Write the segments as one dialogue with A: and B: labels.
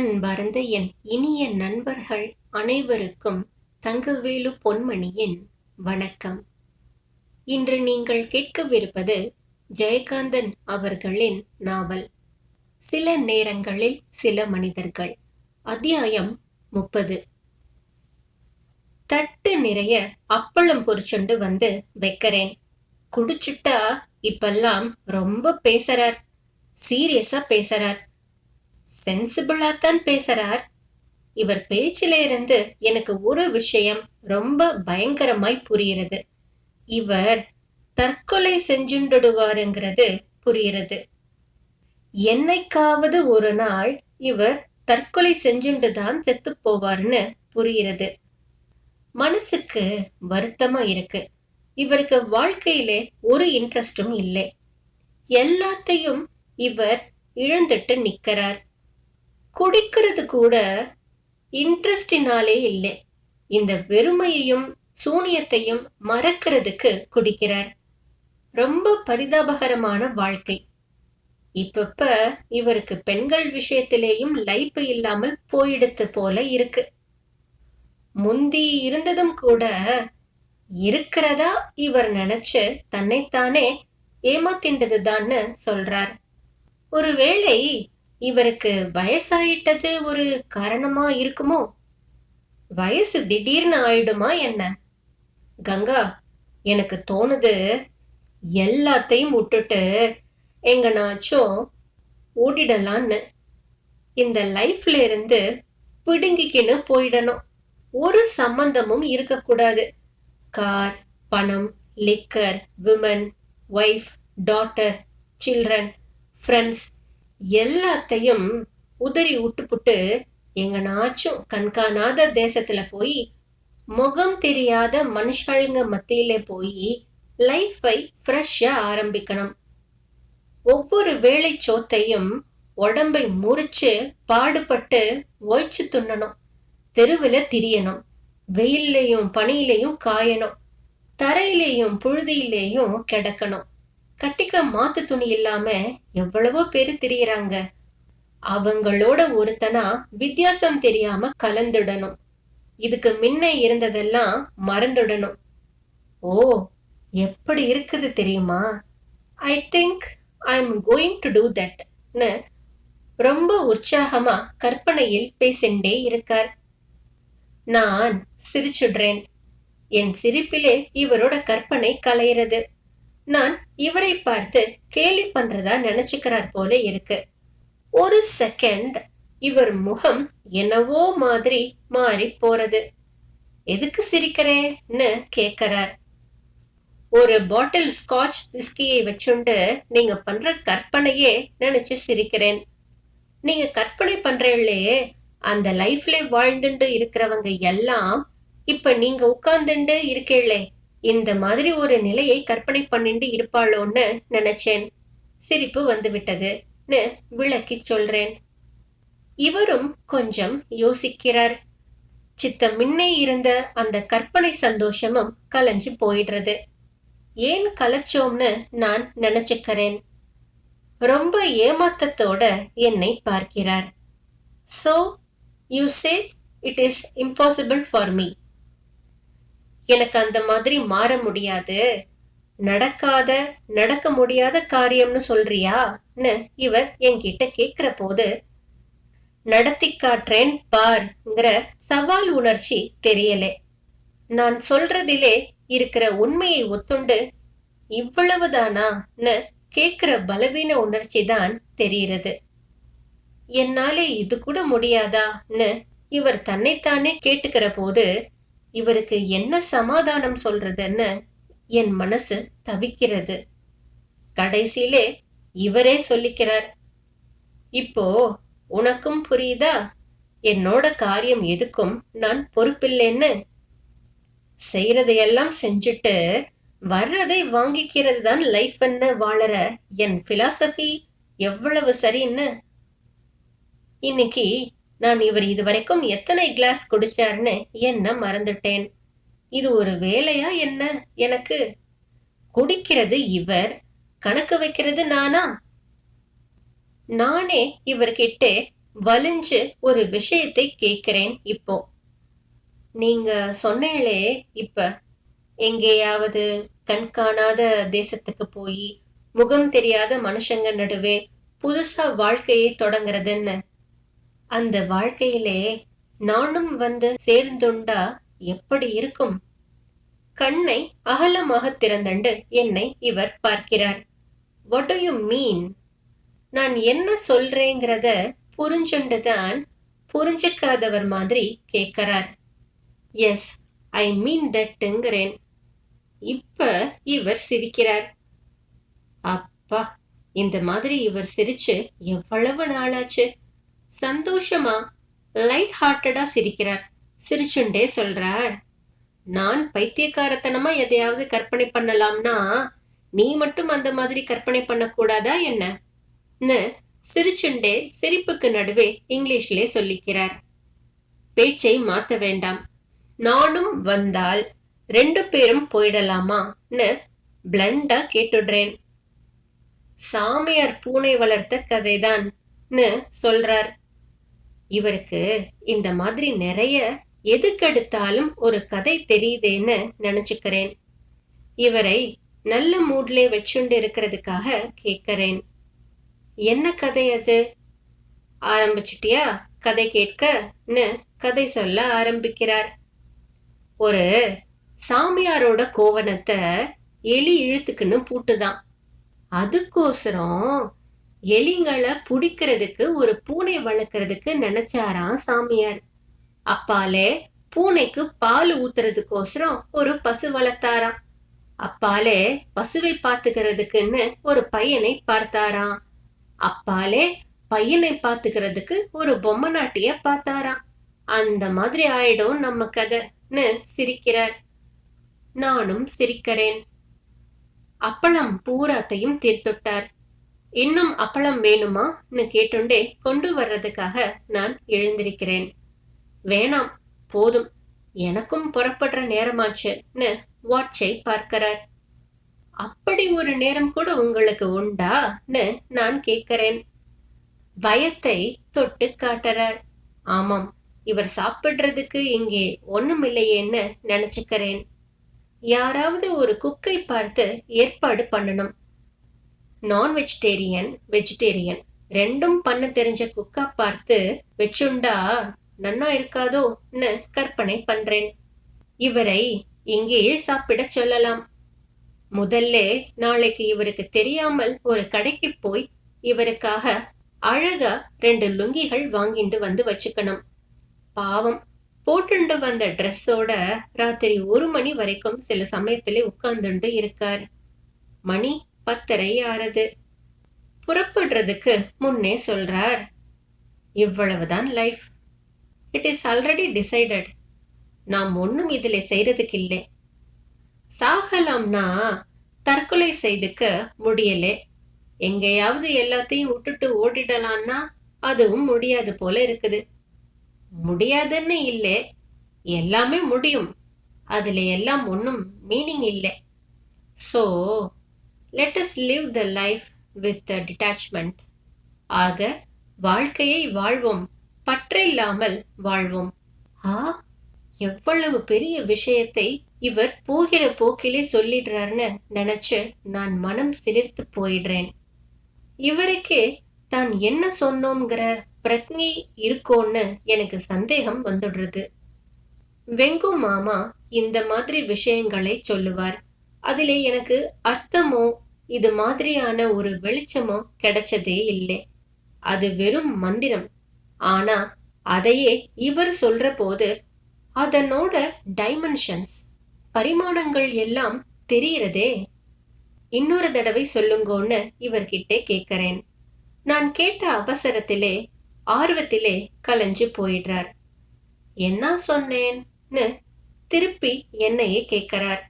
A: அன்பார்ந்த என் இனிய நண்பர்கள் அனைவருக்கும் தங்கவேலு பொன்மணியின் வணக்கம். இன்று நீங்கள் கேட்கவிருப்பது ஜெயகாந்தன் அவர்களின் நாவல். சில நேரங்களில் சில மனிதர்கள். அத்தியாயம் முப்பது. தட்டு நிறைய அப்பளம் பொரிச்சுண்டு வந்து வைக்கிறேன். குடிச்சுட்டா இப்பெல்லாம் ரொம்ப பேசுறார். சீரியஸா பேசுறார். சென்சிபிளா தான் பேசுறார். இவர் பேச்சில இருந்து எனக்கு ஒரு விஷயம் ரொம்ப பயங்கரமாய் புரிகிறது. இவர் தற்கொலை செஞ்சுண்டுடுவாருங்கிறது புரிகிறது. என்னைக்காவது ஒரு நாள் இவர் தற்கொலை செஞ்சுண்டு தான் செத்து போவார்னு புரிகிறது. மனசுக்கு வருத்தமா இருக்கு. இவருக்கு வாழ்க்கையிலே ஒரு இன்ட்ரெஸ்டும் இல்லை. எல்லாத்தையும் இவர் இழந்துட்டு நிக்கிறார். குடிக்கிறது கூட இன்ட்ரெஸ்டினாலே இல்லை. இந்த வெறுமையையும் சூனியத்தையும் மறக்கிறதுக்கு குடிக்கிறார். ரொம்ப பரிதாபகரமான வாழ்க்கை. இப்பப்ப இவருக்கு பெண்கள் விஷயத்திலேயும் லைப் இல்லாமல் போயிடுத்து போல இருக்கு. முந்தி இருந்ததும் கூட இருக்கிறதா இவர் நினைச்சு தன்னைத்தானே ஏமாத்தின்றதுதான்னு சொல்றார். ஒருவேளை இவருக்கு வயசாயிட்டது ஒரு காரணமா இருக்குமோ? வயசு திடீர்னு ஆயிடுமா என்ன? கங்கா எனக்கு தோணுது எல்லாத்தையும் விட்டுட்டு எங்கனாச்சும் ஓடிடலான்னு. இந்த லைஃப்ல இருந்து பிடுங்கிக்கின்னு போயிடணும். ஒரு சம்பந்தமும் இருக்கக்கூடாது. கார் பணம் liquor women wife daughter children friends எல்லாத்தையும் உதறி விட்டுப்புட்டு எங்கனாச்சும் கண்காணாத தேசத்துல போய் முகம் தெரியாத மனுஷாளுங்க மத்தியில போய் லைஃபை ஃப்ரெஷ்ஷா ஆரம்பிக்கணும். ஒவ்வொரு வேளை சோத்தையும் உடம்பை முறிச்சு பாடுபட்டு ஒய்ச்சு துண்ணணும். தெருவுல திரியணும். வெயில்லையும் பனியிலையும் காயணும். தரையிலேயும் புழுதியிலேயும் கிடக்கணும். கட்டிக்க மாத்து துணி இல்லாம எவ்வளவோ பேரு திரியறாங்க. அவங்களோட ஒருத்தனா வித்தியாசம் தெரியாம கலந்துடணும். இதுக்கு முன்ன இருந்ததெல்லாம் மறந்துடணும். ஓ எப்படி இருக்குது தெரியுமா? I think I am going to do தட்னு ரொம்ப உற்சாகமா கற்பனையில் பேசிண்டே இருக்கார். நான் சிரிச்சுடுறேன். என் சிரிப்பிலே இவரோட கற்பனை கலையிறது. நான் இவரை பார்த்து கேலி பண்றதா நினைச்சுக்கிறார் போல இருக்கு. ஒரு செகண்ட் இவர் முகம் என்னவோ மாதிரி மாறி போறது. எதுக்கு சிரிக்கிறேன்னு கேக்குறார். ஒரு பாட்டில் ஸ்காட்ச் விஸ்கியை வச்சுண்டு நீங்க பண்ற கற்பனையே நினைச்சு சிரிக்கிறேன். நீங்க கற்பனை பண்றீங்களே அந்த லைஃப்ல வாழ்ந்துட்டு இருக்கிறவங்க எல்லாம் இப்ப நீங்க உட்கார்ந்துண்டு இருக்கீங்களே இந்த மாதிரி ஒரு நிலையை கற்பனை பண்ணிட்டு இருப்பாளோன்னு நினைச்சேன். சிரிப்பு வந்து விட்டதுன்னு விளக்கி சொல்றேன். இவரும் கொஞ்சம் யோசிக்கிறார். சித்தம் முன்னே இருந்த அந்த கற்பனை சந்தோஷமும் கலைஞ்சு போயிடுறது. ஏன் கலைச்சோம்னு நான் நினைச்சுக்கிறேன். ரொம்ப ஏமாத்தத்தோட என்னை பார்க்கிறார். So you say it is impossible for me எனக்கு அந்த மாதிரி மாற முடியாது. நடக்காத நடக்க முடியாத காரியம்னு சொல்றியான்னு இவர் என்கிட்ட கேக்குற போது நடத்தி காட்டுறேன் பார்ங்கிற சவால் உணர்ச்சி தெரியலே. நான் சொல்றதிலே இருக்கிற உண்மையை ஒத்துண்டு இவ்வளவுதானான்னு கேக்குற பலவீன உணர்ச்சி தான் தெரிகிறது. என்னாலே இது கூட முடியாதான்னு இவர் தன்னைத்தானே கேட்டுக்கிற போது இவருக்கு என்ன சமாதானம் சொல்றதுன்னு என் மனசு தவிக்கிறது. கடைசியிலே இவரே சொல்லிக்கிறார் இப்போ உனக்கும் புரியுதா? என்னோட காரியம் எதுக்கும் நான் பொறுப்பில்லைன்னு? செய்யறதையெல்லாம் செஞ்சுட்டு வர்றதை வாங்கிக்கிறது தான் லைஃப்ன்னு வாழற என் பிலாசபி எவ்வளவு சரின்னு இன்னைக்கு நான் இவர் இதுவரைக்கும் எத்தனை கிளாஸ் குடிச்சாருன்னு என்ன மறந்துட்டேன். இது ஒரு வேலையா என்ன? எனக்கு குடிக்கிறது இவர் கணக்கு வைக்கிறது நானா? நானே இவர்கிட்ட வலிஞ்சு ஒரு விஷயத்தை கேட்கிறேன் இப்போ. நீங்க சொன்னீங்களே இப்ப எங்கேயாவது கண்காணாத தேசத்துக்கு போய் முகம் தெரியாத மனுஷங்க நடுவே புதுசா வாழ்க்கையை தொடங்குறதுன்னு அந்த வாழ்க்கையிலே நானும் வந்து சேர்ந்துண்டா எப்படி இருக்கும்? கண்ணை அகலமாக திறந்தண்டு என்னை இவர் பார்க்கிறார். What டு யூ மீன் நான் என்ன சொல்றேங்கிறத புரிஞ்சுண்டுதான் புரிஞ்சுக்காதவர் மாதிரி கேட்கிறார். எஸ் ஐ மீன் தட்டுங்கிறேன் இப்ப இவர் சிரிக்கிறார். அப்பா இந்த மாதிரி இவர் சிரிச்சு எவ்வளவு நாளாச்சு? சந்தோஷமா லைட் ஹார்ட்டடா சிரிக்கிறார். சிரிச்சுண்டே சொல்றார் நான் பைத்தியக்காரத்தனமா எதையாவது கற்பனை பண்ணலாம்னா நீ மட்டும் அந்த மாதிரி கற்பனை பண்ணக்கூடாதா என்ன? சிரிச்சுண்டே சிரிப்புக்கு நடுவே இங்கிலீஷ்லே சொல்லிக்கிறார். பேச்சை மாத்த வேண்டாம். நானும் வந்தால் ரெண்டு பேரும் போயிடலாமான்னு பிளண்டா கேட்டுடுறேன். சாமியார் பூனை வளர்த்த கதைதான் சொல்றார். இவருக்கு இந்த மாதிரி நிறைய எதுக்கெடுத்தாலும் ஒரு கதை தெரியுதேன்னு நினைச்சுக்கிறேன். இவரை நல்ல மூட்லே வச்சுண்டு இருக்கிறதுக்காக கேட்கிறேன். என்ன கதை அது? ஆரம்பிச்சிட்டியா? கதை கேட்கன்னு கதை சொல்ல ஆரம்பிக்கிறார். ஒரு சாமியாரோட கோவணத்தை எலி இழுத்துக்குன்னு பூட்டுதான். அதுக்கோசரம் எலிங்களை புடிக்கிறதுக்கு ஒரு பூனை வளர்க்கறதுக்கு நினைச்சாராம் சாமியார். அப்பாலே பூனைக்கு பால் ஊத்துறதுக்கோசரம் ஒரு பசு வளர்த்தாராம். அப்பாலே பசுவை பார்த்துக்கிறதுக்குன்னு ஒரு பையனை பார்த்தாராம். அப்பாலே பையனை பார்த்துக்கிறதுக்கு ஒரு பொம்மை நாட்டிய பார்த்தாராம். அந்த மாதிரி ஆயிடும் நம்ம கதைன்னு சிரிக்கிறார். நானும் சிரிக்கிறேன். அப்பளம் பூராத்தையும் தீர்த்துட்டார். இன்னும் அப்பளம் வேணுமான்னு கேட்டுண்டே கொண்டு வர்றதுக்காக நான் எழுந்திருக்கிறேன். வேணாம் போதும். எனக்கும் புறப்படுற நேரமாச்சுன்னு வாட்சை பார்க்கிறார். அப்படி ஒரு நேரம் கூட உங்களுக்கு உண்டான்னு நான் கேட்கிறேன். பயத்தை தொட்டு காட்டுறார். ஆமாம் இவர் சாப்பிடுறதுக்கு இங்கே ஒண்ணும் இல்லையேன்னு நினச்சிக்கிறேன். யாராவது ஒரு குக்கை பார்த்து ஏற்பாடு பண்ணணும். நான் வெஜிடேரியன் வெஜிடேரியன் ரெண்டும் பண்ண தெரிஞ்ச குக்கா பார்த்து வச்சுண்டா நன்னா இருக்காதோன்னு கற்பனை பண்றேன். இவரை இங்கேயே சாப்பிட சொல்லலாம். முதல்ல நாளைக்கு இவருக்கு தெரியாமல் ஒரு கடைக்கு போய் இவருக்காக அழகா ரெண்டு லுங்கிகள் வாங்கிட்டு வந்து வச்சுக்கணும். பாவம். போட்டுண்டு வந்த ட்ரெஸ்ஸோட ராத்திரி ஒரு மணி வரைக்கும் சில சமயத்திலே உட்கார்ந்துண்டு இருக்கார். மணி பத்தரை ஆறது புறப்படுறதுக்கு முன்னே சொல்றார். இவ்வளவுதான் life it is already decided நாம் ஒன்னும் இதுல செய்யறதுக்கு இல்லை சாகலாம்னா தற்கொலை செய்துக்க முடியலை. எங்கேயாவது எல்லாத்தையும் விட்டுட்டு ஓடிடலான்னா அதுவும் முடியாது போல இருக்குது. முடியாதுன்னு இல்லை. எல்லாமே முடியும். அதுல எல்லாம் ஒன்றும் மீனிங் இல்லை. So let us live the life with detachment ஆக வாழ்க்கையை வாழ்வோம். பற்றில்லாமல் வாழ்வோம். ஆ? எவ்வளவு பெரிய விஷயத்தை இவர் போகிற போக்கிலே சொல்லிடுறாருன்னு நினைச்சு நான் மனம் சிலிர்த்து போயிடுறேன். இவருக்கே தான் என்ன சொன்னோங்கிற பிரக்னி இருக்கோன்னு எனக்கு சந்தேகம் வந்துடுறது. வெங்கு மாமா இந்த மாதிரி விஷயங்களை சொல்லுவார். அதிலே எனக்கு அர்த்தமோ இது மாதிரியான ஒரு வெளிச்சமோ கிடைச்சதே இல்லை. அது வெறும் மந்திரம். ஆனா அதையே இவர் சொல்ற போது அதனோட டைமென்ஷன்ஸ் பரிமாணங்கள் எல்லாம் தெரிகிறதே? இன்னொரு தடவை சொல்லுங்கோன்னு இவர்கிட்ட கேட்கிறேன். நான் கேட்ட அவசரத்திலே ஆர்வத்திலே கலைஞ்சு போயிடுறார். என்ன சொன்னேன்னு? திருப்பி என்னையே கேட்கிறார்.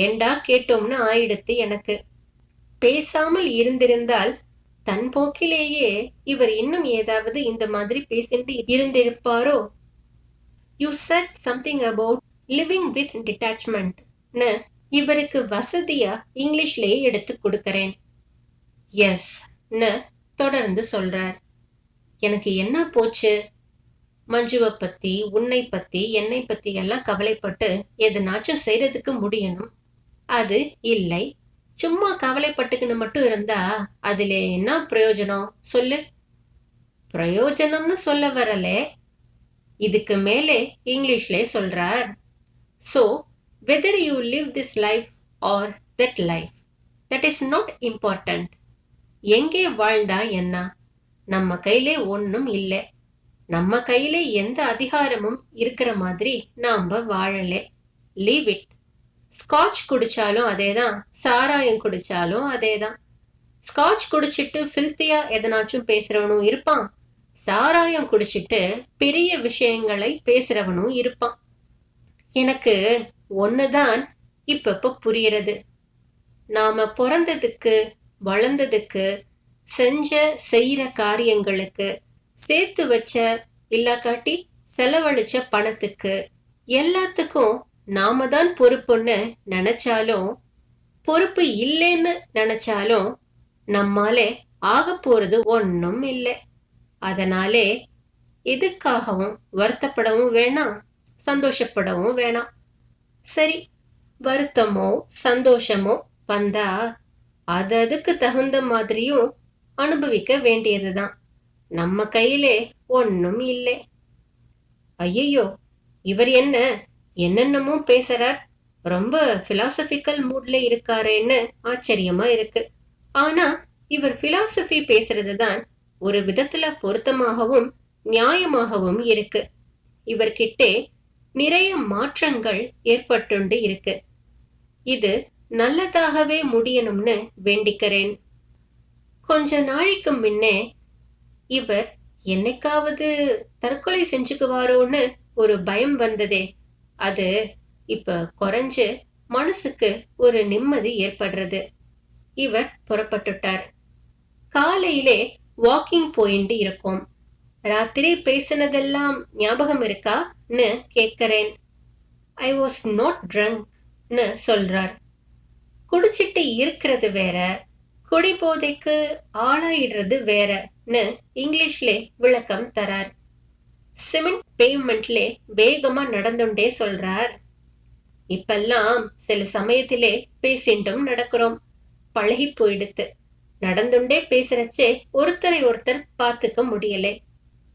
A: ஏண்டா கேட்டோம்னு ஆயிடுத்து எனக்கு. பேசாமல் இருந்திருந்தால் தன் போக்கிலேயே இவர் இன்னும் ஏதாவது இந்த மாதிரி பேசிட்டு இருந்திருப்பாரோ? You said something about living with டிட்டாச்மெண்ட்னு இவருக்கு வசதியா இங்கிலீஷ்லயே எடுத்து கொடுக்கறேன். எஸ் தொடர்ந்து சொல்றார். எனக்கு என்ன போச்சு? மஞ்சுவை பத்தி உன்னை பத்தி என்னை பத்தி எல்லாம் கவலைப்பட்டு எதனாச்சும் செய்யறதுக்கு முடியணும். அது இல்லை. சும்மா கவலைப்பட்டுக்கின்னு மட்டும் இருந்தா அதுல என்ன பிரயோஜனம்? சொல்லு. பிரயோஜனம்னு சொல்ல வரலே. இதுக்கு மேலே இங்கிலீஷ்ல சொல்றார். So whether you live this life or that life that is not important எங்கே வாழ்ந்தா என்ன? நம்ம கையிலே ஒன்றும் இல்லை. நம்ம கையிலே எந்த அதிகாரமும் இருக்கிற மாதிரி நாம் வாழலை. லீவ் இட் ஸ்காட்ச் குடிச்சாலும் அதேதான். சாராயம் குடிச்சாலும் அதேதான். ஸ்காட்ச் குடிச்சிட்டு ஃபில்த்தியா எதனாச்சும் பேசுறவனும் இருப்பான். சாராயம் குடிச்சிட்டு பெரிய விஷயங்களை பேசுறவனும் இருப்பான். எனக்கு ஒன்றுதான் இப்பப்போ புரியறது நாம பிறந்ததுக்கு வளர்ந்ததுக்கு செஞ்ச செய்யற காரியங்களுக்கு சேர்த்து வச்ச இல்லாக்காட்டி செலவழிச்ச பணத்துக்கு எல்லாத்துக்கும் நாம தான் பொறுப்புன்னு நினைச்சாலும் பொறுப்பு இல்லைன்னு நினைச்சாலும் நம்மாலே ஆக போறது ஒன்றும் இல்லை. அதனாலே எதுக்காகவும் வருத்தப்படவும் வேணாம் சந்தோஷப்படவும் வேணாம். சரி வருத்தமோ சந்தோஷமோ வந்தா அது அதுக்கு தகுந்த மாதிரியும் அனுபவிக்க வேண்டியதுதான். நம்ம கையிலே ஒன்றும் இல்லை. ஐயையோ இவர் என்ன என்னென்னமோ பேசுறார். ரொம்ப பிலாசபிக்கல் மூட்ல இருக்காரேன்னு ஆச்சரியமா இருக்கு. ஆனா இவர் பிலாசபி பேசுறது தான் ஒரு விதத்துல பொருத்தமாகவும் நியாயமாகவும் இருக்கு. இவர்கிட்டே நிறைய மாற்றங்கள் ஏற்பட்டுண்டு இருக்கு. இது நல்லதாகவே முடியணும்னு வேண்டிக்கிறேன். கொஞ்ச நாளைக்கு முன்னே இவர் என்னைக்காவது தற்கொலை செஞ்சுக்குவாரோன்னு ஒரு பயம் வந்ததே. அது இப்ப குறைஞ்சு மனசுக்கு ஒரு நிம்மதி ஏற்படுறது. இவர் புறப்பட்டுட்டார். காலையிலே வாக்கிங் போயிட்டு இருக்கோம். ராத்திரி பேசினதெல்லாம் ஞாபகம் இருக்கான்னு கேட்கிறேன் ஐ வாஸ் நாட் ட்ரங்க்னு சொல்றார். குடிச்சிட்டு இருக்கிறது வேற. குடிபோதைக்கு ஆளாயிடுறது வேறன்னு இங்கிலீஷ்ல விளக்கம் தரார். சிமெண்ட் பேமெண்ட்ல வேகமா நடந்துண்டே சொல்றார். இப்பெல்லாம் சில சமயத்திலே பேசிண்டும் நடக்கிறோம். பழகி போயிடுத்து. நடந்துண்டே பேசுறச்சே ஒருத்தரை ஒருத்தர் பார்த்துக்க முடியல.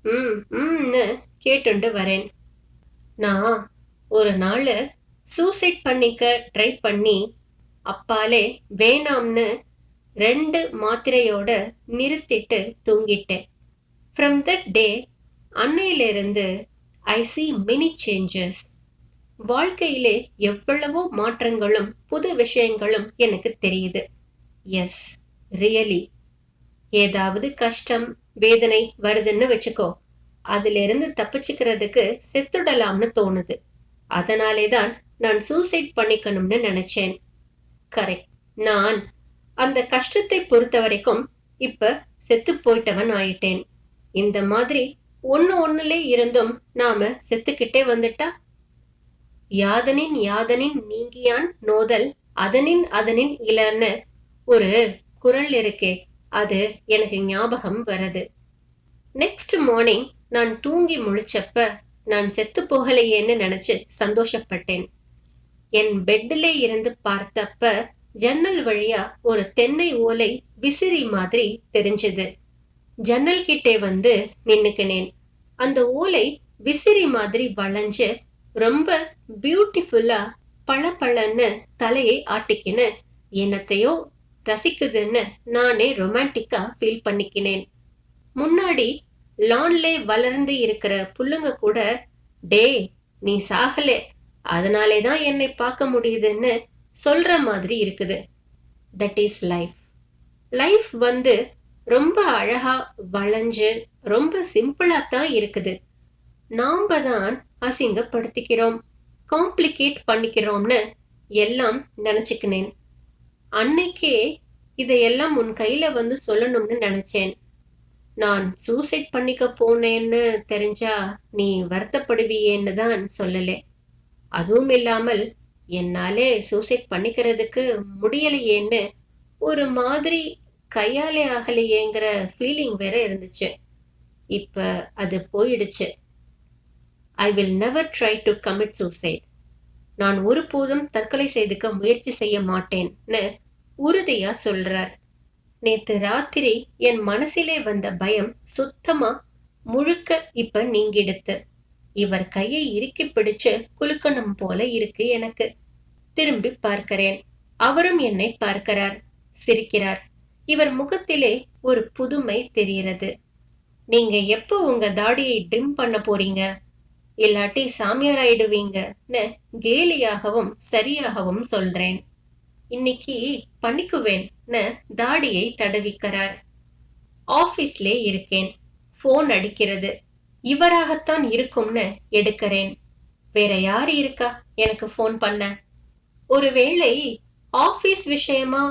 A: ம் ம்னு கேட்டுண்டு வரேன். நான் ஒரு நாள் சூசைட் பண்ணிக்க ட்ரை பண்ணி அப்பாலே வேணாம்னு ரெண்டு மாத்திரையோட நிறுத்திட்டு தூங்கிட்டேன். ஃப்ரம் தட் டே அன்னையிலிருந்து ஐ சி மெனி சேஞ்சஸ் வாழ்க்கையிலே எவ்வளவோ மாற்றங்களும் புது விஷயங்களும் எனக்கு தெரியுது. எஸ் ரியலி ஏதாவது கஷ்டம் வேதனை வருதுன்னு வச்சுக்கோ. அதுல இருந்து தப்பிச்சுக்கிறதுக்கு செத்துடலாம்னு தோணுது. அதனாலே தான் நான் சூசைட் பண்ணிக்கணும்னு நினைச்சேன். கரெக்ட் நான் அந்த கஷ்டத்தை பொறுத்த வரைக்கும் இப்ப செத்து போயிட்டவன் ஆயிட்டேன். இந்த மாதிரி ஒன்று ஒன்றுலே இருந்தும் நாம செத்துக்கிட்டே வந்துட்டா? யாதனின் யாதனின் நீங்கியான் நோதல் அதனின் அதனின் இலன்னு ஒரு குரல் இருக்கே அது எனக்கு ஞாபகம் வருது. நெக்ஸ்ட் மார்னிங் நான் தூங்கி முழிச்சப்ப நான் செத்து போகலையேன்னு நினைச்சு சந்தோஷப்பட்டேன். என் பெட்டிலே இருந்து பார்த்தப்ப ஜன்னல் வழியா ஒரு தென்னை ஓலை விசிறி மாதிரி தெரிஞ்சது. ஜன்னல் கிட்டே வந்து நின்னுக்கினேன். அந்த ஓலை விசிறி மாதிரி வளைஞ்சு ரொம்ப பியூட்டிஃபுல்லா பளபளன்னு தலையை ஆட்டிக்கின்னு என்னத்தையோ ரசிக்குதுன்னு நானே ரொமான்டிக்கா ஃபீல் பண்ணிக்கினேன். முன்னாடி லான்லே வளர்ந்து இருக்கிற புல்லுங்க கூட டே நீ சாகலே. அதனாலே தான் என்னை பார்க்க முடியுதுன்னு சொல்ற மாதிரி இருக்குது. தட் இஸ் லைஃப் லைஃப் வந்து ரொம்ப அழகா வளைஞ்சு ரொம்ப சிம்பிளா தான் இருக்குது. நாம தான் அசிங்கப்படுத்திக்கிறோம் காம்ப்ளிகேட் பண்ணிக்கிறோம்னு எல்லாம் நினச்சிக்கினேன். அன்னைக்கே இதையெல்லாம் உன் கையில வந்து சொல்லணும்னு நினைச்சேன். நான் சூசைட் பண்ணிக்க போனேன்னு தெரிஞ்சா நீ வருத்தப்படுவியேன்னு தான் சொல்லலை. அதுவும் இல்லாமல் என்னாலே சூசைட் பண்ணிக்கிறதுக்கு முடியலையேன்னு ஒரு மாதிரி கையாலே ஆகலையேங்கிற ஃபீலிங் வேற இருந்துச்சு. இப்ப அது போயிடுச்சு. I will never try to commit suicide நான் ஒருபோதும் தற்கொலை செய்துக்க முயற்சி செய்ய மாட்டேன்னு உறுதியா சொல்றார். நேத்து ராத்திரி என் மனசிலே வந்த பயம் சுத்தமா முழுக்க இப்ப நீங்கிடுத்து. இவர் கையை இறுக்கி பிடிச்சு குலுக்கணும் போல இருக்கு எனக்கு. திரும்பி பார்க்கிறேன். அவரும் என்னை பார்க்கிறார். சிரிக்கிறார். இவர் முகத்திலே ஒரு புதுமை தெரிகிறது. நீங்க எப்போ உங்க தாடியை ட்ரிம் பண்ண போறீங்க? இல்லாட்டி சாமியார் ஆயிடுவீங்கன்னு கேலியாகவும் சரியாகவும் சொல்றேன். இன்னைக்கு பண்ணிக்குவேன்னு தாடியை தடவிக்கிறார். ஆபீஸ்லே இருக்கேன். போன் அடிக்கிறது. இவராகத்தான் இருக்கும்னு எடுக்கிறேன். வேற யார் இருக்கா எனக்கு ஃபோன் பண்ண? ஒருவேளை ஆபீஸ் விஷயமா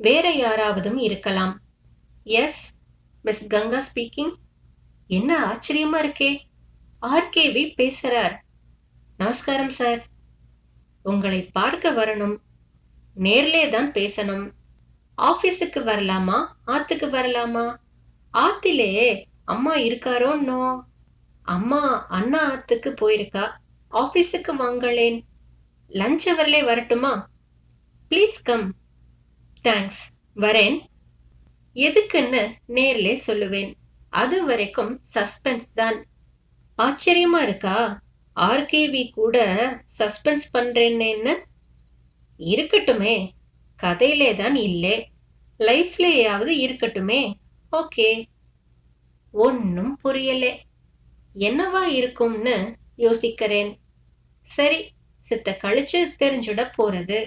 A: வேற யாராவதும் இருக்கலாம். எஸ் மிஸ் கங்கா ஸ்பீக்கிங் என்ன ஆச்சரியமா இருக்கே? ஆர்கேவி பேசுறார். நமஸ்காரம் சார் உங்களை பார்க்க வரணும். நேர்லே தான் பேசணும். ஆபீஸுக்கு வரலாமா? ஆத்துக்கு வரலாமா? ஆத்திலே அம்மா இருக்காரோன்னோ அம்மா அண்ணா ஆத்துக்கு போயிருக்கா? ஆபீஸுக்கு வாங்களேன். லஞ்ச் அவர்லே வரட்டுமா? ப்ளீஸ் கம் தேங்க்ஸ் வரேன். எதுக்குன்னு நேர்லே சொல்லுவேன். அது வரைக்கும் சஸ்பென்ஸ் தான். ஆச்சரியமா இருக்கா? ஆர்கேவி கூட சஸ்பென்ஸ் பண்றேன்னு இருக்கட்டுமே. கதையிலே தான் இல்லை. லைஃப்லேயாவது இருக்கட்டுமே. ஓகே. ஒன்றும் புரியலே. என்னவா இருக்கும்னு யோசிக்கிறேன். சரி சித்த கழிச்சு தெரிஞ்சுட போறது.